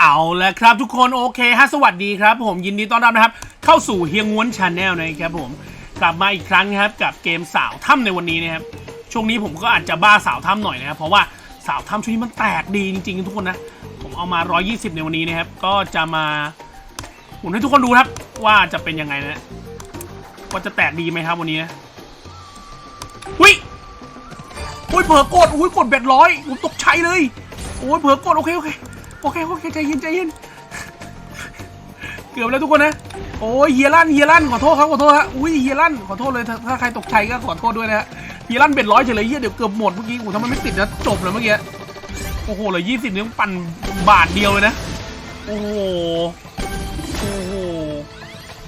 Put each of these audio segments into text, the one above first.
เอาละครับทุกคนโอเคฮะสวัสดีครับ ผมยินดีต้อนรับนะครับ เข้าสู่เฮียงวนชาแนลนะครับผมกลับมาอีกครั้งนะครับกับเกมสาวถ้ำในวันนี้นะครับช่วงนี้ผมก็อาจจะบ้าสาวถ้ำหน่อยนะครับเพราะว่าสาวถ้ำช่วงนี้มันแตกดีจริงๆทุกคนนะผมเอามา 120 ในวันนี้นะครับ ก็จะมาหมุนให้ทุกคนดูครับว่าจะเป็นยังไงนะว่าจะแตกดีไหมครับวันนี้นะวิอุ้ยเผลอกดอุ้ยกดเบ็ดร้อยผมตกใจเลยโอ้ยเผลอกดโอเคโอเค โอเคโอเคใจเย็นใจเย็นเกือบแล้วทุกคนนะโอ้ยเฮียลั่นเฮียลั่นขอโทษครับขอโทษฮะอุ้ยเฮียลั่นขอโทษเลยถ้าใครตกใจก็ขอโทษด้วยนะฮะเฮียลั่นเบ็ดร้อยเฉยเลยเฮียเดี๋ยวเกือบหมดเมื่อกี้โอ้ทำไมไม่ติดนะจบเลยเมื่อกี้โอ้โหเหลยยี่สิบนี่ต้องปั่นบาทเดียวเลยนะโอ้โหโอ้โห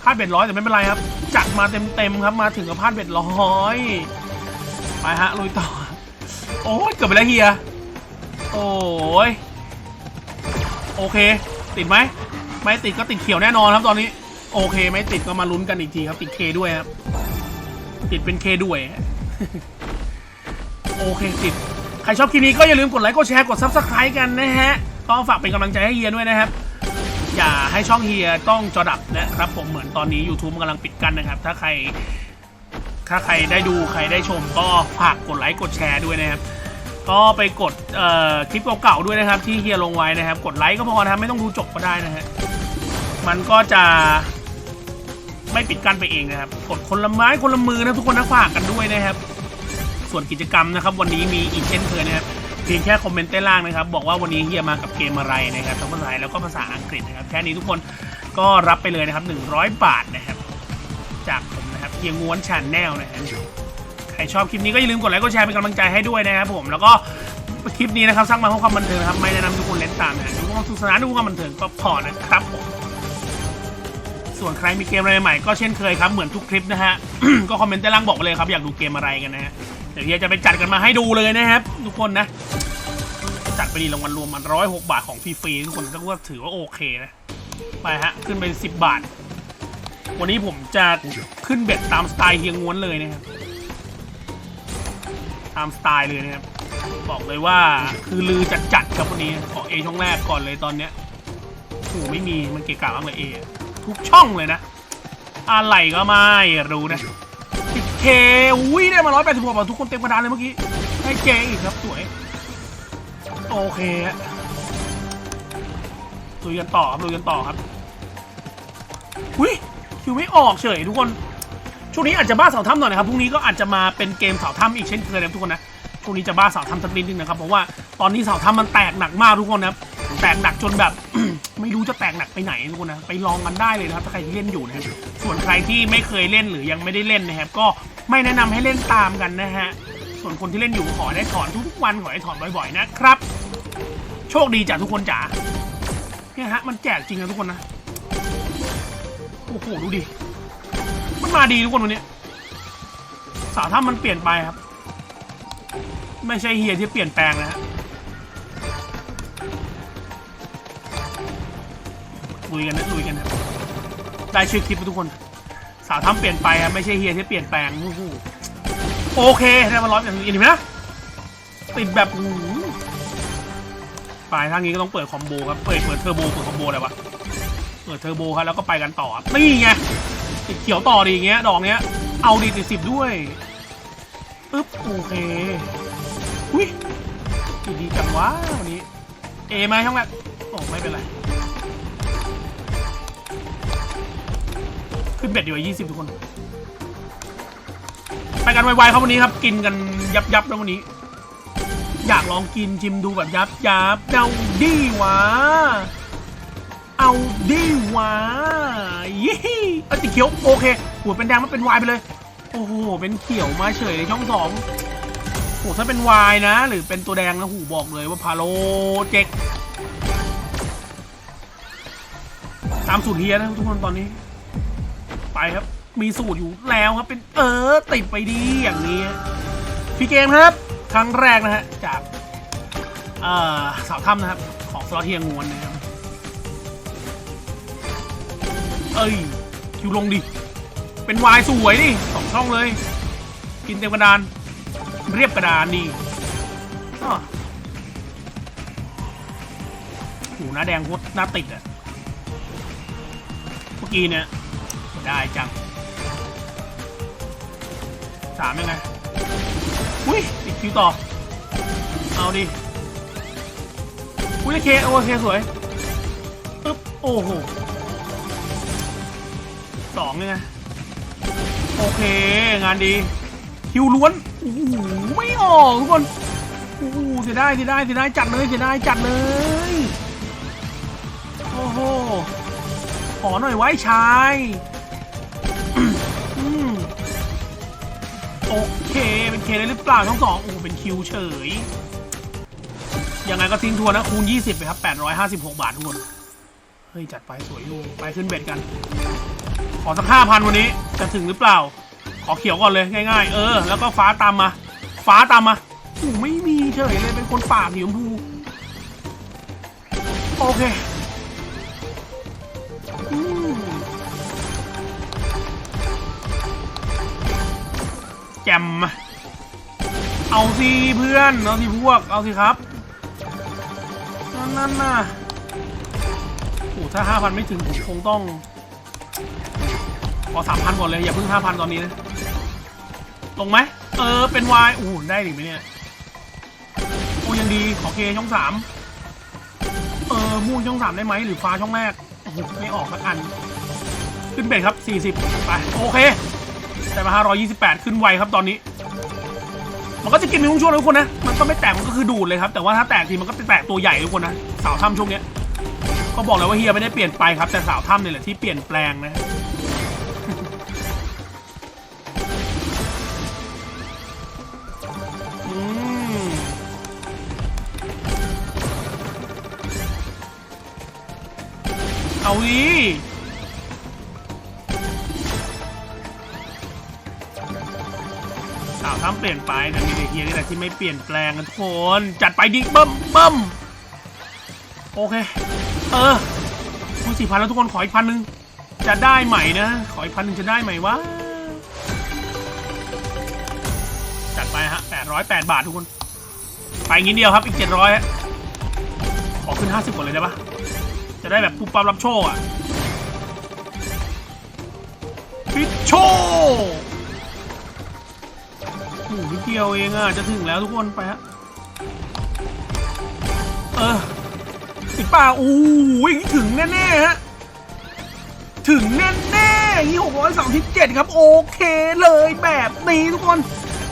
พลาดเบ็ดร้อยแต่ไม่เป็นไรครับ จัดมาเต็มเต็มครับมาถึงกับพลาดเบ็ดร้อยไปฮะลุยต่อโอ้ยเกือบไปแล้วเฮียโอ้ย โอเค ติดไหมไม่ติดก็ติดเขียวแน่นอนครับตอนนี้ โอเค ไม่ติดก็มาลุ้นกันอีกทีครับ ติดเคด้วยครับ ติดเป็นเคด้วย โอเคติด ใครชอบคลิปนี้ก็อย่าลืมกดไลค์กดแชร์กดซับสไครต์กันนะฮะก็ฝากเป็นกำลังใจให้เฮียด้วยนะครับ อย่าให้ช่องเฮียต้องจอดับนะครับ ผมเหมือนตอนนี้ YouTube กำลังปิดกันนะครับ ถ้าใคร ถ้าใครได้ดูใครได้ชมก็ฝากกดไลค์กดแชร์ด้วยนะครับ ก็ไปกดคลิปเก่าๆด้วยนะครับ ที่เฮียลงไว้นะครับ กดไลค์ก็พอนะครับไม่ต้องดูจบก็ได้นะฮะมันก็จะไม่ปิดกั้นไปเองนะครับ กดคนละไม้คนละมือนะทุกคนนะฝากกันด้วยนะครับ ส่วนกิจกรรมนะครับ วันนี้มีอีกเช่นเคยนะครับเพียงแค่คอมเมนต์ใต้ล่างนะครับ บอกว่าวันนี้เฮียมากับเกมอะไรนะครับทั้งภาษาไทยแล้วก็ภาษาอังกฤษนะครับ แค่นี้ทุกคนก็รับไปเลยนะครับ 100 บาทนะครับ จากผมนะครับเฮียง้วนชาแนลนะครับ รชอบคลิปนี้ก็อย่าลืมกดไลค์กดแชร์เป็นกำลังใจให้ด้วยนะครับผมแล้วก็คลิปนี้นะครับสร้างมาเพื่อความบันเทิงนะครับไม่แนะนำทุกคนเล่นตามนะดูความสนุกสนานดูความบันเทิงก็พอนะครับผมส่วนใครมีเกมอะไรใหม่ก็เช่นเคยครับเหมือนทุกคลิปนะฮะ ก็คอมเมนต์ใต้ล่างบอกเลยครับอยากดูเกมอะไรกันนะฮะเดี๋ยวเฮียจะไปจัดกันมาให้ดูเลยนะครับทุกคนนะ จัดไปดีรางวัลรวมมันร้อยหกบาทของฟรีๆทุกคนก็ถือว่าโอเคนะไปฮะขึ้นเป็นสิบบาท วันนี้ผมจะขึ้นเบ็ดตามสไตล์เฮียงวนเลยนะครับามสไตล์เลยนะครับ บอกเลยว่าคือลือจัดจัดๆครับวันนี้ขอเอช่องแรกก่อนเลยตอนเนี้ยโอ้ไม่มีมันเกะกะมากเลยเอทุกช่องเลยนะ อะไรก็ไม่รู้นะติดเคอุ้ยได้มาร้อยแปดสิบหกบาททุกคนเต็มกระดานเลยเมื่อกี้ได้เจอีกครับสวย โอเคฮะลุยกันต่อครับลุยกันต่อครับอุ้ยคิวไม่ออกเฉยทุกคน ช่วงนี้อาจจะบ้าเสาถ้ำหน่อยนะครับพรุ่งนี้ก็อาจจะมาเป็นเกมเสาถ้ำอีกเช่นเคยนะครับทุกคนนะช่วงนี้จะบ้าเสาถ้ำสักนิดนึงนะครับเพราะว่าตอนนี้เสาถ้ำมันแตกหนักมากทุกคนนะแตกหนักจนแบบ ไม่รู้จะแตกหนักไปไหนทุกคนนะไปลองกันได้เลยนะครับถ้าใครเล่นอยู่นะครับส่วนใครที่ไม่เคยเล่นหรือยังไม่ได้เล่นนะครับก็ไม่แนะนำให้เล่นตามกันนะฮะส่วนคนที่เล่นอยู่ขอให้ได้ถอนทุกๆวันขอให้ถอนบ่อยๆนะครับ โชคดีจ้ะทุกคนจ๋าเนี่ยฮะมันแจกจริงนะทุกคนนะโอ้โหดูดิ มันมาดีทุกคนวันนี้สาวถ้ามันเปลี่ยนไปครับ ไม่ใช่เฮียที่เปลี่ยนแปลงนะฮะลุยกันนะลุยกันนะได้ชื่อคลิปทุกคน สาวถ้ำเปลี่ยนไปครับไม่ใช่เฮียที่เปลี่ยนแปลงโอ้โหโอเคได้มาร้อยอย่างนี้เห็นไหมนะติดแบบหูไปทางนี้ก็ต้องเปิดคอมโบครับเปิดเปิดเทอร์โบเปิดคอมโบอะไรวะเปิดเทอร์โบครับแล้วก็ไปกันต่อนี่ไง ติดเขียวต่อดีอย่างเงี้ย ดอกเงี้ย เอาดีติดสิบด้วยปึ๊บโอเคอุ้ยดีดีจังวะวันนี้ เอไหมช่องแรกโอ้ไม่เป็นไร ขึ้นเบ็ดดีกว่ายี่สิบทุกคน ไปกันไวๆครับวันนี้ครับ กินกันยับยับแล้ววันนี้ อยากลองกินชิมดูแบบยับยับๆเอาดีวะ เอาดีวะยี่เอาติเขียวโอเค หัวเป็นแดงมันเป็นวายไปเลย โอ้โห เป็นเขียวมาเฉยในช่องสองโอ้ถ้าเป็นวายนะ หรือเป็นตัวแดงนะหูบอกเลยว่าพาโลเจ็กตามสูตรเฮียนะทุกคนตอนนี้ ไปครับ มีสูตรอยู่แล้วครับ เป็นเออติดไปดีอย่างนี้ พี่เกมครับ ครั้งแรกนะฮะจากเอ่อสาวถ้ำนะครับ ของสล็อตเฮียงวนนะครับ เอ้ยคิวลงดิ เป็นวายสวยดิสองช่องเลย กินเต็มกระดาน เรียบกระดานนี่อ้อหูหน้าแดงโคตรหน้าติดอะเมื่อกี้เนี่ยได้จังสามยังไง อุ้ยติดคิวต่อ เอาดิ อุ้ยโอเคโอเคสวยปึ๊บโอ้โห สองไงโอเค งานดีคิวล้วนโอ้โหไม่ออกทุกคนโอ้โหเสียดายเสียดายเสียดายจัดเลยเสียดายจัดเลยโอ้โหขอหน่อยไว้ชายโอเค เป็นเคได้หรือเปล่าทั้งสองโอ้เป็นคิวเฉยยังไงก็ทิ้งทวนนะคูณ 20 ไปครับ 856 บาททุกคน เฮ้ย จัดไปสวยอยู่ ไปขึ้นเบ็ดกัน ขอสักห้าพันวันนี้จะถึงหรือเปล่า ขอเขียวก่อนเลยง่าย ๆ เออ แล้วก็ฟ้าตามมา ฟ้าตามมาโอ้ไม่มีเฉยเลยเป็นคนป่าสีชมพูโอเคแจมมาเอาสิเพื่อน เอาสิพวก เอาสิครับ นั่นน่ะโอ้ถ้าห้าพันไม่ถึงผมคงต้อง ขอสามพันก่อนเลยอย่าเพิ่งห้าพันตอนนี้นะลงไหมเออเป็นวายโอ้ได้หรือไหมเนี่ยโอ้ยังดีขอเคช่องสามเออม่วงช่องสามได้ไหมหรือฟ้าช่องแรกโอ้โหไม่ออกสักอัน ขึ้นเบรกครับสี่สิบไปโอเคแต่มาห้าร้อยยี่สิบแปดขึ้นไวครับตอนนี้ มันก็จะกินในช่วงๆนะทุกคนนะมันก็ไม่แตกมันก็คือดูดเลยครับ แต่ว่าถ้าแตกทีมันก็เป็นแตกตัวใหญ่ทุกคนนะสาวถ้ำช่วงเนี้ย ก็บอกแล้วว่าเฮียไม่ได้เปลี่ยนไปครับ แต่สาวถ้ำเนี่ยแหละที่เปลี่ยนแปลงนะเอาดิสาวถ้ำเปลี่ยนไปแต่มีเด็กเฮียนี่แหละที่ไม่เปลี่ยนแปลงกันทุกคน จัดไปดิเบิ้มเบิ้มโอเค เออคูณสี่พันแล้วทุกคนขออีกพันหนึ่งจะได้ใหม่นะ ขออีกพันหนึ่งจะได้ใหม่วะจัดไปฮะแปดร้อยแปดบาททุกคน ไปงี้เดียวครับอีกเจ็ดร้อยขอขึ้นห้าสิบก่อนเลยได้ปะจะได้แบบปุ๊บปั๊บรับโชคอะปิดโชคโอ้โหนิดเดียวเองอะจะถึงแล้วทุกคนไปฮะ เออ ถึงป่าอู้ยถึงแน่ๆฮะถึงแน่ๆยี่หกร้อยสามสิบเจ็ดครับ โอเคเลยแบบนี้ทุกคน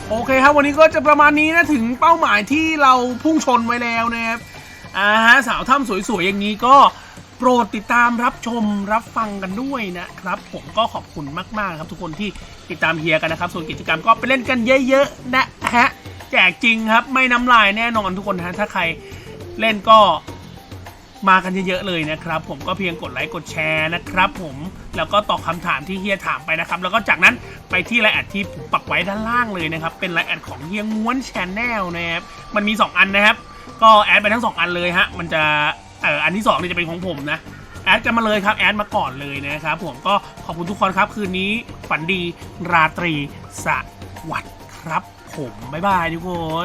โอเคครับ วันนี้ก็จะประมาณนี้นะ ถึงเป้าหมายที่เราพุ่งชนไว้แล้วนะครับอ่าฮะสาวถ้ำสวยๆ อย่างนี้ก็โปรดติดตามรับชมรับฟังกันด้วยนะครับ ผมก็ขอบคุณมากๆครับทุกคนที่ติดตามเฮียกันนะครับ ส่วนกิจกรรมก็ไปเล่นกันเยอะๆนะฮะแจกจริงครับ ไม่น้ำลายแน่นอนทุกคนฮะถ้าใครเล่นก็ มากันเยอะๆเลยนะครับ ผมก็เพียงกดไลค์กดแชร์นะครับผมแล้วก็ตอบคำถามที่เฮียถามไปนะครับ แล้วก็จากนั้นไปที่ไลน์แอดที่ผมปักไว้ด้านล่างเลยนะครับ เป็นไลน์แอดของเฮียง้วนแชนแนลนะครับมันมี 2 อันนะครับ ก็แอดไปทั้ง 2 อันเลยฮะมันจะเอ่ออันที่2นี่จะเป็นของผมนะแอดกันมาเลยครับแอดมาก่อนเลยนะครับผมก็ขอบคุณทุกคนครับคืนนี้ฝันดีราตรีสวัสดิ์ครับผมบ๊ายบายทุกคน